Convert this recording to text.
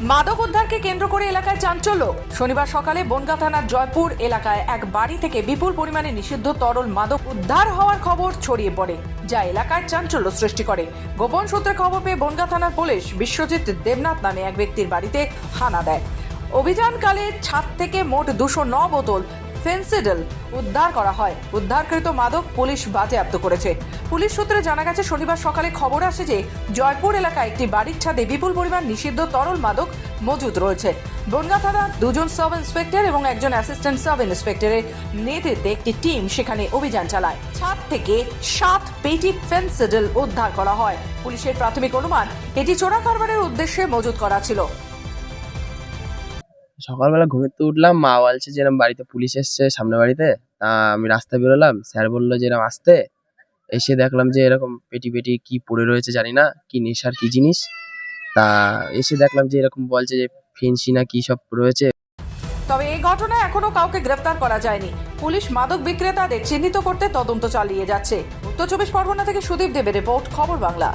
মাদক উদ্ধারকে কেন্দ্র করে এলাকায় চাঞ্চল্য। শনিবার সকালে বনগা থানার জয়পুর এলাকায় এক বাড়ি থেকে বিপুল পরিমাণে নিষিদ্ধ তরল মাদক উদ্ধার হওয়ার খবর ছড়িয়ে পড়ে, যা এলাকার চাঞ্চল্য সৃষ্টি করে। গোপন সূত্রে খবর পেয়ে বনগা থানার পুলিশ বিশ্বজিৎ দেবনাথ নামে এক ব্যক্তির বাড়িতে হানা দেয়। অভিযানকালে ছাদ থেকে মোট দুশো ন বোতল ফেন্সিডল উদ্ধার করা হয়। উদ্ধারকৃত মাদক পুলিশ বাজেয়াপ্ত করেছে। পুলিশ সূত্রে জানা গেছে, শনিবার সকালে খবর আসে যে জয়পুর এলাকায় একটি বাড়ির ছাদে বিপুল পরিমাণ নিষিদ্ধ তরল মাদক মজুদ রয়েছে। বনগা থানার দুজন সাব ইন্সপেক্টর এবং একজন অ্যাসিস্ট্যান্ট সাব ইন্সপেক্টরের নেতৃত্বে একটি টিম সেখানে অভিযান চালায়। ছাদ থেকে সাত পেটি ফেন্সিডল উদ্ধার করা হয়। পুলিশের প্রাথমিক অনুমান, এটি চোরা কারবারের উদ্দেশ্যে মজুত করা ছিল। সকালবেলা ঘুমের থেকে উঠলাম, মা বলছে যে বাড়িতে পুলিশ এসছে সামনে বাড়িতে। তা আমি রাস্তায় বেরোলাম, স্যার বলল যে এরম আসতে। এসে দেখলাম যে এরকম পেটি পেটি কি পড়ে রয়েছে জানি না, কি নেশার কি জিনিস। তা এসে দেখলাম যে এরকম বলছে যে ফেন্সি না কি সব রয়েছে। তবে এই ঘটনায় এখনও কাউকে গ্রেফতার করা যায়নি। পুলিশ মাদক বিক্রেতাদের চিহ্নিত করতে তদন্ত চালিয়ে যাচ্ছে। উত্তর চব্বিশ পরগনা থেকে সুদীপ দেবের রিপোর্ট, খবর বাংলা।